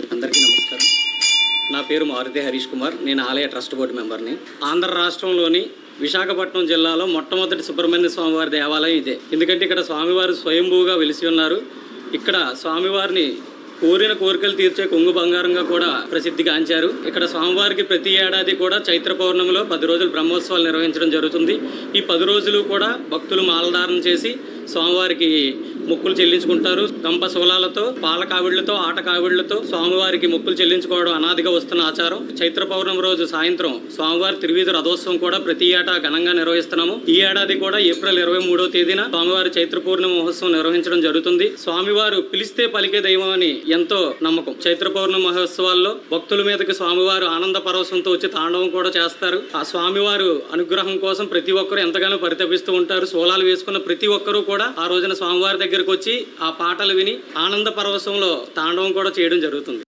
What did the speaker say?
అందరికీ నమస్కారం. నా పేరు మారుతి హరీష్ కుమార్. నేను ఆలయ ట్రస్ట్ బోర్డు మెంబర్ని. ఆంధ్ర రాష్ట్రంలోని విశాఖపట్నం జిల్లాలో మొట్టమొదటి సుబ్రహ్మణ్య స్వామివారి దేవాలయం ఇదే. ఎందుకంటే ఇక్కడ స్వామివారు స్వయంభూగా వెలిసి ఉన్నారు. ఇక్కడ స్వామివారిని కోరిన కోరికలు తీర్చే కొంగు బంగారంగా కూడా ప్రసిద్ధిగాంచారు ఇక్కడ స్వామివారికి ప్రతి ఏడాది కూడా చైత్ర పౌర్ణమిలో పది రోజులు బ్రహ్మోత్సవాలు నిర్వహించడం జరుగుతుంది. ఈ పది రోజులు కూడా భక్తులు మాలధారణ చేసి స్వామివారికి మొక్కులు చెల్లించుకుంటారు. గంప శూలాలతో పాల కావిళ్ళతో ఆట కావిళ్ళతో స్వామివారికి మొక్కులు చెల్లించుకోవడం అనాదిగా వస్తున్న ఆచారం. చైత్ర పౌర్ణమి రోజు సాయంత్రం స్వామివారి త్రివిధ రథోత్సవం కూడా ప్రతి ఏటా ఘనంగా నిర్వహిస్తున్నాము. ఈ ఏడాది కూడా ఏప్రిల్ ఇరవై మూడో తేదీన స్వామివారి చైత్ర పౌర్ణమి మహోత్సవం నిర్వహించడం జరుగుతుంది. స్వామివారు పిలిస్తే పలికే దైవం అని ఎంతో నమ్మకం. చైత్ర పౌర్ణమి మహోత్సవాల్లో భక్తుల మీదకి స్వామివారు ఆనంద పరవశంతో వచ్చి తాండవం కూడా చేస్తారు. ఆ స్వామివారు అనుగ్రహం కోసం ప్రతి ఒక్కరు ఎంతగానో పరితపిస్తూ ఉంటారు. సోలాలు వేసుకున్న ప్రతి ఒక్కరూ కూడా ఆ రోజున స్వామివారి దగ్గర దగ్గరకు వచ్చి ఆ పాటలు విని ఆనంద పరవశంలో తాండవం కూడా చేయడం జరుగుతుంది.